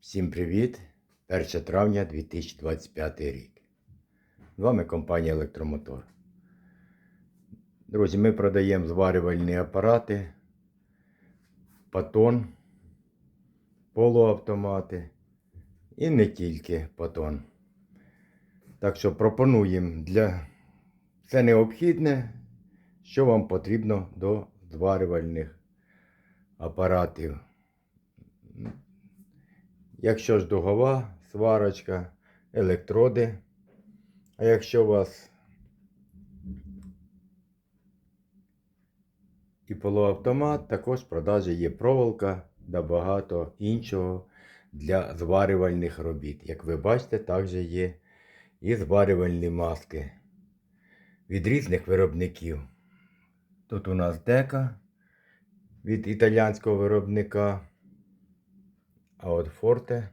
Всім привіт! 1 травня 2025 рік. З вами компанія Електромотор. Друзі, ми продаємо зварювальні апарати, патон, полуавтомати і не тільки патон. Так що пропонуємо для це необхідне, що вам потрібно до зварювальних апаратів. Якщо ж дугова сварочка, електроди. А якщо у вас і полуавтомат, також в продажі є проволока та багато іншого для зварювальних робіт. Як ви бачите, також є і зварювальні маски від різних виробників. Тут у нас дека від італійського виробника. А от Форте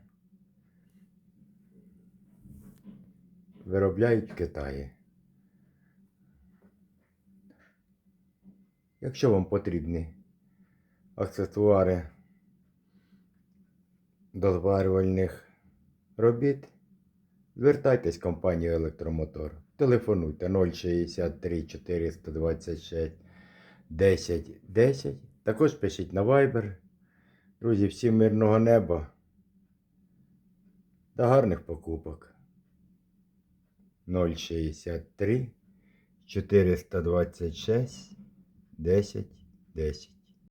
виробляють в Китаї. Якщо вам потрібні аксесуари до зварювальних робіт, звертайтесь в компанію Електромотор. Телефонуйте 063 426 10 10. Також пишіть на Viber. Друзі, всім мирного неба та гарних покупок. 063 426 10 10